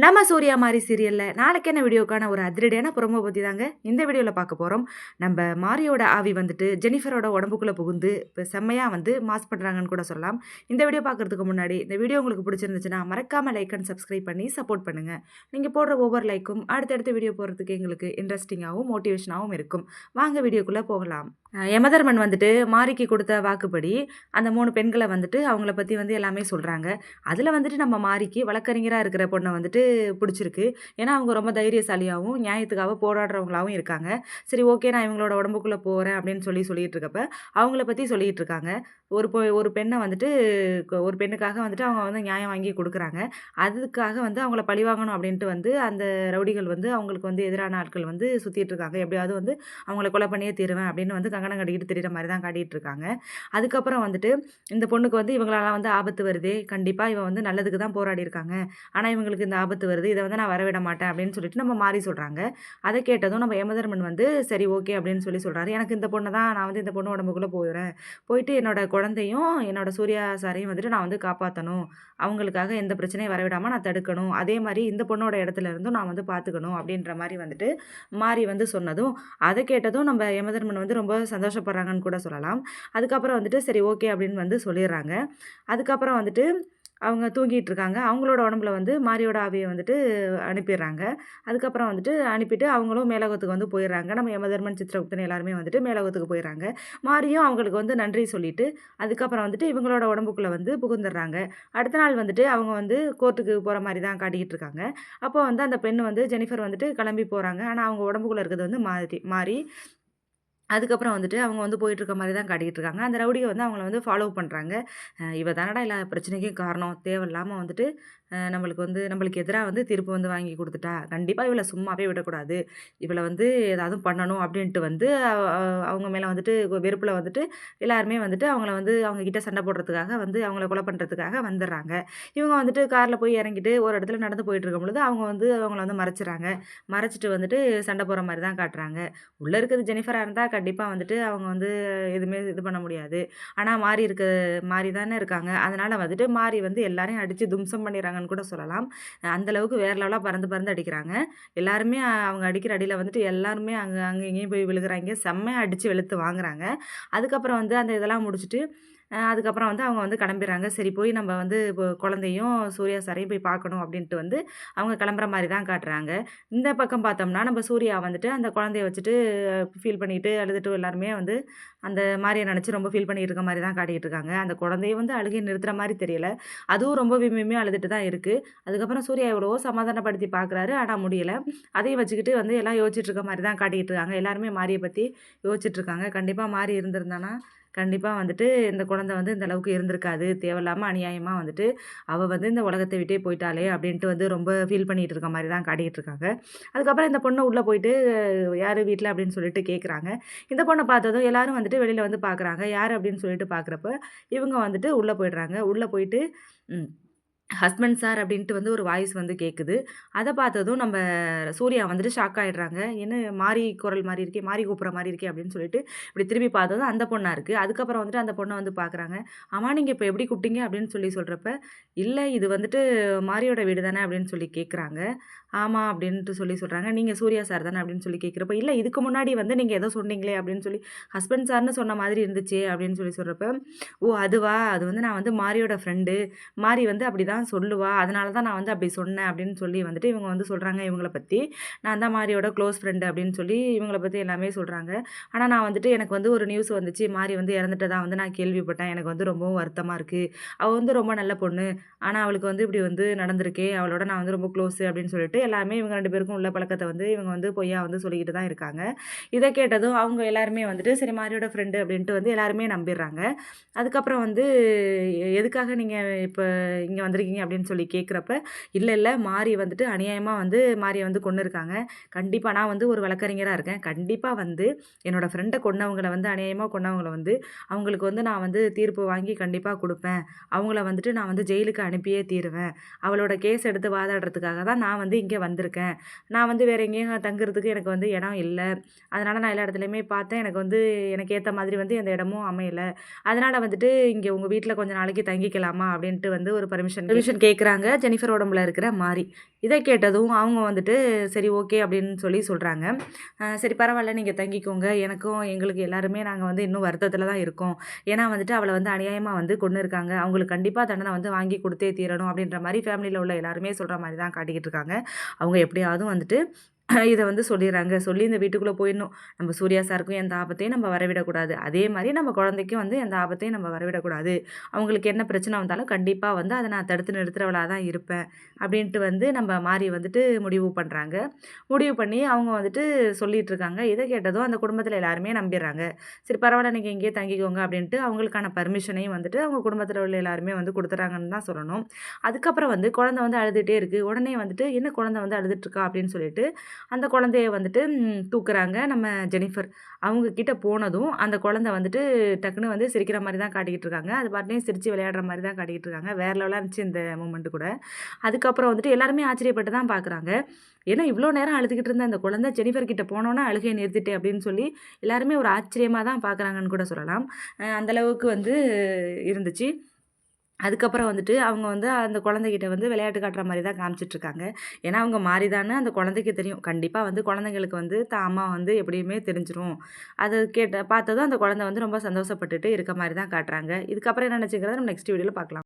நம்ம சூர்யா மாரி சீரியலில் நாளைக்கான வீடியோக்கான ஒரு அதிரடியான ப்ரோமோ பற்றி தாங்க இந்த வீடியோவில் பார்க்க போகிறோம் நம்ம மாரியோட ஆவி வந்துட்டு ஜெனிஃபரோட உடம்புக்குள்ளே புகுந்து இப்போ செம்மையாக வந்து மாஸ் பண்ணுறாங்கன்னு கூட சொல்லலாம். இந்த வீடியோ பார்க்குறதுக்கு முன்னாடி இந்த வீடியோ உங்களுக்கு பிடிச்சிருந்துச்சுன்னா மறக்காமல் லைக் அண்ட் சப்ஸ்கிரைப் பண்ணி சப்போர்ட் பண்ணுங்கள் நீங்கள் போடுற ஒவ்வொரு லைக்கும் அடுத்தடுத்த வீடியோ போகிறதுக்கு எங்களுக்கு இன்ட்ரெஸ்டிங்காகவும் மோட்டிவேஷனாகவும் இருக்கும். வாங்க வீடியோக்குள்ளே போகலாம். யமதர்மன் வந்துட்டு மாரிக்கு கொடுத்த வாக்குப்படி அந்த மூணு பெண்களை வந்துட்டு அவங்கள பற்றி வந்து எல்லாமே சொல்கிறாங்க அதில் வந்துட்டு நம்ம மாரிக்கு வழக்கறிஞராக இருக்கிற பொண்ணை வந்துட்டு பிடிச்சிருக்கு. ஏன்னா அவங்க ரொம்ப தைரியசாலியாகவும் நியாயத்துக்காக போராடுறவங்களாகவும் இருக்காங்க. சரி ஓகே நான் இவங்களோட உடம்புக்குள்ளே போகிறேன் அப்படின்னு சொல்லி சொல்லிகிட்டு இருக்கப்ப அவங்கள பற்றி சொல்லிகிட்டு இருக்காங்க. ஒரு பொ ஒரு பெண்ணை வந்துட்டு ஒரு பெண்ணுக்காக வந்துட்டு அவங்க வந்து நியாயம் வாங்கி கொடுக்குறாங்க. அதுக்காக வந்து அவங்கள பழிவாங்கணும் அப்படின்ட்டு வந்து அந்த ரவுடிகள் வந்து அவங்களுக்கு வந்து எதிரான ஆட்கள் வந்து சுற்றிட்டு இருக்காங்க. எப்படியாவது வந்து அவங்கள கொலை பண்ணியே தீருவேன் அப்படின்னு வந்து கங்கணம் கட்டிக்கிட்டு தெரியுற மாதிரி தான் காட்டிகிட்டு இருக்காங்க அதுக்கப்புறம் வந்துட்டு இந்த பொண்ணுக்கு வந்து இவங்களால வந்து ஆபத்து வருதே. கண்டிப்பாக இவன் வந்து நல்லதுக்கு தான் போராடி இருக்காங்க ஆனால் இவங்களுக்கு இந்த ஆபத்து வருது. இதை வந்து நான் வரவிட மாட்டேன் அப்படின்னு சொல்லிட்டு நம்ம மாறி சொல்கிறாங்க அதை கேட்டதும் நம்ம யமதர்மன் வந்து சரி ஓகே அப்படின்னு சொல்லி சொல்கிறாரு எனக்கு இந்த பொண்ணை தான் நான் வந்து இந்த பொண்ணு உடம்புக்குள்ளே போயிடுறேன். போயிட்டு என்னோட குழந்தையும் என்னோட சூர்யா சாரையும் வந்துட்டு நான் வந்து காப்பாற்றணும் அவங்களுக்காக எந்த பிரச்சனையும் வரவிடாமல் நான் தடுக்கணும். அதே மாதிரி இந்த பொண்ணோட இடத்துல இருந்தும் நான் வந்து பார்த்துக்கணும் அப்படின்ற மாதிரி வந்துட்டு மாறி வந்து சொன்னதும் அதை கேட்டதும் நம்ம யமதர்மன் வந்து ரொம்ப சந்தோஷப்படுறாங்கன்னு கூட சொல்லலாம். அதுக்கப்புறம் வந்துட்டு சரி ஓகே அப்படின்னு வந்து சொல்லிடுறாங்க. அதுக்கப்புறம் வந்துட்டு அவங்க தூங்கிட்டு இருக்காங்க. அவங்களோட உடம்புல வந்து மாரியோட ஆவியை வந்துட்டு அனுப்பிடுறாங்க. அதுக்கப்புறம் வந்துட்டு அனுப்பிட்டு அவங்களும் மேலோகத்துக்கு வந்து போயிடுறாங்க. நம்ம யமதர்மன் சித்திரகுப்தன் எல்லாருமே வந்துட்டு மேலோகத்துக்கு போயிடுறாங்க. மாரியும் அவங்களுக்கு வந்து நன்றி சொல்லிட்டு அதுக்கப்புறம் வந்துட்டு இவங்களோட உடம்புக்குள்ளே வந்து புகுந்துடுறாங்க. அடுத்த நாள் வந்துட்டு அவங்க வந்து கோர்ட்டுக்கு போகிற மாதிரி தான் காட்டிக்கிட்டு இருக்காங்க. அப்போ வந்து அந்த பெண் வந்து ஜெனிஃபர் வந்துட்டு கிளம்பி போகிறாங்க ஆனால் அவங்க உடம்புக்குள்ளே இருக்கிறது வந்து மாறி மாறி அதுக்கப்புறம் வந்துட்டு அவங்க வந்து போயிட்டுருக்க மாதிரி தான் காட்டிகிட்டு இருக்காங்க அந்த ரவுடியை வந்து அவங்கள வந்து ஃபாலோ பண்ணுறாங்க இவ தானடா எல்லா பிரச்சனைக்கும் காரணம். தேவையில்லாமல் வந்துட்டு நம்மளுக்கு வந்து நம்மளுக்கு எதிராக வந்து தீர்ப்பு வந்து வாங்கி கொடுத்துட்டா. கண்டிப்பாக இவளை சும்மாவே விடக்கூடாது. இவளை வந்து ஏதாவது பண்ணணும் அப்படின்ட்டு வந்து அவங்க மேலே வந்துட்டு வெறுப்பில் வந்துட்டு எல்லாருமே வந்துட்டு அவங்கள வந்து அவங்கக்கிட்ட சண்டை போடுறதுக்காக வந்து அவங்கள கொலை பண்ணுறதுக்காக வந்துடுறாங்க. இவங்க வந்துட்டு காரில் போய் இறங்கிட்டு ஒரு இடத்துல நடந்து போயிட்டு இருக்கும் பொழுது அவங்க வந்து அவங்கள வந்து மறைச்சிட்றாங்க. மறைச்சிட்டு வந்துட்டு சண்டை போகிற மாதிரி தான் காட்டுறாங்க. உள்ளே இருக்கிறது ஜெனிஃபராக இருந்தால் கண்டிப்பாக வந்துட்டு அவங்க வந்து எதுவுமே இது பண்ண முடியாது. ஆனால் மாறி இருக்க மாறி தானே இருக்காங்க. அதனால் வந்துட்டு மாறி வந்து எல்லாரையும் அடித்து தும்சம் பண்ணிடுறாங்கன்னு கூட சொல்லலாம். அந்த அளவுக்கு லெவலாக பறந்து பறந்து அடிக்கிறாங்க. எல்லாருமே அவங்க அடிக்கிற அடியில் வந்துட்டு எல்லாருமே அங்கே அங்கே இங்கேயும் போய் விழுகிறாங்க. செம்மையாக அடித்து வெளுத்து வாங்குறாங்க. அதுக்கப்புறம் வந்து அந்த இதெல்லாம் முடிச்சுட்டு அதுக்கப்புறம் வந்து அவங்க வந்து கிளம்பிடுறாங்க சரி போய் நம்ம வந்து இப்போ குழந்தையும் சூர்யா சாரையும் போய் பார்க்கணும் அப்படின்ட்டு வந்து அவங்க கிளம்புற மாதிரி தான் காட்டுறாங்க. இந்த பக்கம் பார்த்தோம்னா நம்ம சூர்யா வந்துட்டு அந்த குழந்தைய வச்சுட்டு ஃபீல் பண்ணிட்டு அழுதுட்டு எல்லாருமே வந்து அந்த மாதிரியை நினச்சி ரொம்ப ஃபீல் பண்ணிட்டு இருக்க மாதிரி தான் காட்டிகிட்டு இருக்காங்க. அந்த குழந்தைய வந்து அழுகை நிறுத்துற மாதிரி தெரியல. அதுவும் ரொம்ப விம்மியுமே அழுதுட்டு தான் இருக்குது அதுக்கப்புறம் சூர்யா எவ்வளவோ சமாதானப்படுத்தி பார்க்குறாரு. ஆனால் முடியல. அதையும் வச்சுக்கிட்டு வந்து எல்லாம் யோசிச்சுட்டு இருக்க மாதிரி தான் காட்டிகிட்டு இருக்காங்க. எல்லாருமே மாரியை பற்றி யோசிச்சுட்டு இருக்காங்க. கண்டிப்பாக மாறி இருந்திருந்தானா கண்டிப்பாக வந்துட்டு இந்த குழந்தை வந்து இந்த அளவுக்கு இருந்திருக்காது. தேவையில்லாமல் அநியாயமாக வந்துட்டு அவள் வந்து இந்த உலகத்தை விட்டே போயிட்டாலே அப்படின்ட்டு வந்து ரொம்ப ஃபீல் பண்ணிகிட்டு இருக்க மாதிரி தான் காட்டிகிட்டு இருக்காங்க. அதுக்கப்புறம் இந்த பொண்ணு உள்ளே போயிட்டு யார் வீட்டில் அப்படின்னு சொல்லிட்டு கேட்குறாங்க இந்த பொண்ணை பார்த்ததும் எல்லாரும் வந்துட்டு வெளியில் வந்து பார்க்குறாங்க யார்? அப்படின்னு சொல்லிட்டு பார்க்குறப்ப இவங்க வந்துட்டு உள்ளே போயிடுறாங்க. உள்ளே போயிட்டு ஹஸ்பண்ட் சார் அப்படின்ட்டு வந்து ஒரு வாய்ஸ் வந்து கேட்குது அதை பார்த்ததும் நம்ம சூர்யா வந்துட்டு ஷாக் ஆகிடுறாங்க என்ன மாறி குரல் மாதிரி இருக்கே மாறி கூப்பிட்ற மாதிரி இருக்கே அப்படின்னு சொல்லிட்டு இப்படி திரும்பி பார்த்ததும் அந்த பொண்ணாக இருக்குது அதுக்கப்புறம் வந்துட்டு அந்த பொண்ணை வந்து பார்க்குறாங்க. ஆமாம் நீங்கள் இப்போ எப்படி கூப்பிட்டீங்க? அப்படின்னு சொல்லி சொல்கிறப்ப இல்லை இது வந்துட்டு மாரியோட வீடு தானே அப்படின்னு சொல்லி கேட்குறாங்க ஆமாம் அப்படின்ட்டு சொல்லி சொல்கிறாங்க நீங்கள் சூர்யா சார் தானே அப்படின்னு சொல்லி கேட்குறப்ப இல்லை இதுக்கு முன்னாடி வந்து நீங்கள் ஏதோ சொன்னீங்களே அப்படின்னு சொல்லி ஹஸ்பண்ட் சார்னு சொன்ன மாதிரி இருந்துச்சு அப்படின்னு சொல்லி சொல்கிறப்ப ஓ அதுவா? அது வந்து நான் வந்து மாரியோட ஃப்ரெண்டு மாரி வந்து அப்படி தான் சொல்லுவா. அதனால தான் நான் வந்து அப்படி சொன்னேன் அப்படின்னு சொல்லி வந்துட்டு இவங்க வந்து சொல்கிறாங்க இவங்கள பற்றி நான் தான் மாரியோட க்ளோஸ் ஃப்ரெண்டு அப்படின்னு சொல்லி இவங்கள பற்றி எல்லாமே சொல்கிறாங்க ஆனால் நான் வந்துட்டு எனக்கு வந்து ஒரு நியூஸ் வந்துச்சு. மாரி வந்து இறந்துட்டதாக வந்து நான் கேள்விப்பட்டேன். எனக்கு வந்து ரொம்பவும் வருத்தமாக இருக்குது அவள் வந்து ரொம்ப நல்ல பொண்ணு. ஆனால் அவளுக்கு வந்து இப்படி வந்து நடந்திருக்கே. அவளோட நான் வந்து ரொம்ப க்ளோஸு அப்படின்னு சொல்லிட்டு எல்லாமே இவங்க ரெண்டு பேருக்கும் உள்ள பழக்கத்தை வந்து இவங்க வந்து பொய்யா வந்து சொல்லிக்கிட்டு தான் இருக்காங்க. இதை கேட்டதும் அவங்க எல்லாருமே வந்துட்டு சரி மாரியோட ஃப்ரெண்டு அப்படின்ட்டு வந்து எல்லாருமே நம்பிடுறாங்க. அதுக்கப்புறம் வந்து எ- எதுக்காக நீங்கள் இப்போ இங்கே வந்திருக்கீங்க? அப்படின்னு சொல்லி கேட்குறப்ப இல்லை இல்லை மாரி வந்துட்டு அநியாயமாக வந்து மாரியை வந்து கொண்டு இருக்காங்க. கண்டிப்பாக நான் வந்து ஒரு வழக்கறிஞராக இருக்கேன். கண்டிப்பாக வந்து என்னோடய ஃப்ரெண்டை கொண்டவங்களை வந்து அநியாயமாக கொண்டவங்களை வந்து அவங்களுக்கு வந்து நான் வந்து தீர்ப்பு வாங்கி கண்டிப்பாக கொடுப்பேன். அவங்கள வந்துட்டு நான் வந்து ஜெயிலுக்கு அனுப்பியே தீருவேன். அவளோட கேஸ் எடுத்து வாதாடுறதுக்காக தான் நான் வந்து இங்கே வந்திருக்கேன். நான் வந்து வேறு எங்கேயும் தங்குறதுக்கு எனக்கு வந்து இடம் இல்லை. அதனால் நான் எல்லா இடத்துலையுமே பார்த்தேன். எனக்கு வந்து எனக்கு ஏற்ற மாதிரி வந்து எந்த இடமும் அமையலை. அதனால் வந்துட்டு இங்கே உங்கள் வீட்டில் கொஞ்சம் நாளைக்கு தங்கிக்கலாமா அப்படின்ட்டு வந்து ஒரு பர்மிஷன் பர்மிஷன் கேட்குறாங்க ஜெனிஃபர் உடம்புல இருக்கிற மாதிரி இதை கேட்டதும் அவங்க வந்துட்டு சரி ஓகே அப்படின்னு சொல்லி சொல்கிறாங்க சரி பரவாயில்ல. நீங்கள் தங்கிக்கோங்க. எனக்கும் எங்களுக்கு எல்லாருமே நாங்கள் வந்து இன்னும் வருத்தத்தில் தான் இருக்கோம். ஏன்னா வந்துட்டு அவளை வந்து அநியாயமாக வந்து கொண்டு இருக்காங்க. அவங்களுக்கு கண்டிப்பாக தண்டனை வந்து வாங்கி கொடுத்தே தீரணும். அப்படின்ற மாதிரி ஃபேமிலியில் உள்ள எல்லாருமே சொல்கிற மாதிரி தான் காட்டிக்கிட்டு இருக்காங்க. அவங்க எப்படியாவது வந்துட்டு இதை வந்து சொல்லிடுறாங்க சொல்லி இந்த வீட்டுக்குள்ளே போயிடணும். நம்ம சூர்யா சாருக்கும் எந்த ஆபத்தையும் நம்ம வரவிடக்கூடாது. அதே மாதிரி நம்ம குழந்தைக்கும் வந்து எந்த ஆபத்தையும் நம்ம வரவிடக்கூடாது. அவங்களுக்கு என்ன பிரச்சனை வந்தாலும் கண்டிப்பாக வந்து அதை நான் தடுத்து நிறுத்துறவளாக தான் இருப்பேன். அப்படின்ட்டு வந்து நம்ம மாறி வந்துட்டு முடிவு பண்ணுறாங்க முடிவு பண்ணி அவங்க வந்துட்டு சொல்லிகிட்டு இருக்காங்க இதை கேட்டதும் அந்த குடும்பத்தில் எல்லாருமே நம்பிடுறாங்க சரி பரவாயில்ல நீங்கள் இங்கேயே தங்கிக்கோங்க அப்படின்ட்டு அவங்களுக்கான பர்மிஷனையும் வந்துட்டு அவங்க குடும்பத்தில் உள்ள எல்லாருமே வந்து கொடுத்துறாங்கன்னு தான் சொல்லணும். அதுக்கப்புறம் வந்து குழந்தை வந்து அழுதுகிட்டே இருக்குது உடனே வந்துட்டு என்ன குழந்தை வந்து அழுதுட்டுருக்கா அப்படின்னு சொல்லிட்டு அந்த குழந்தைய வந்துட்டு தூக்குறாங்க. நம்ம ஜெனிஃபர் அவங்கக்கிட்ட போனதும் அந்த குழந்தை வந்துட்டு டக்குன்னு வந்து சிரிக்கிற மாதிரி தான் காட்டிக்கிட்டு இருக்காங்க. அது பாட்டிலையும் சிரித்து விளையாடுற மாதிரி தான் காட்டிக்கிட்டு இருக்காங்க. வேற லெவலாக இருந்துச்சு இந்த மூமெண்ட்டு கூட. அதுக்கப்புறம் வந்துட்டு எல்லாருமே ஆச்சரியப்பட்டு தான் பார்க்குறாங்க ஏன்னா இவ்வளோ நேரம் அழுதுகிட்டு இருந்த அந்த குழந்தை ஜெனிஃபர் கிட்ட போனோன்னா அழுகையை நிறுத்திட்டேன் அப்படின்னு சொல்லி எல்லாருமே ஒரு ஆச்சரியமாக தான் பார்க்குறாங்கன்னு கூட சொல்லலாம். அந்தளவுக்கு வந்து இருந்துச்சு. அதுக்கப்புறம் வந்துட்டு அவங்க வந்து அந்த குழந்தைகிட்ட வந்து விளையாட்டு காட்டுற மாதிரி தான் காமிச்சிட்ருக்காங்க. ஏன்னா அவங்க மாறிதானே அந்த குழந்தைக்கு தெரியும். கண்டிப்பாக வந்து குழந்தைங்களுக்கு வந்து தான் அம்மா வந்து எப்படியுமே தெரிஞ்சிரும். அதை கேட்ட பார்த்ததும் அந்த குழந்தை வந்து ரொம்ப சந்தோஷப்பட்டுட்டு இருக்க மாதிரி தான் காட்டுறாங்க. இதுக்கப்புறம் என்ன நினச்சிக்கிறத நம்ம நெக்ஸ்ட் வீடியோவில் பார்க்கலாம்.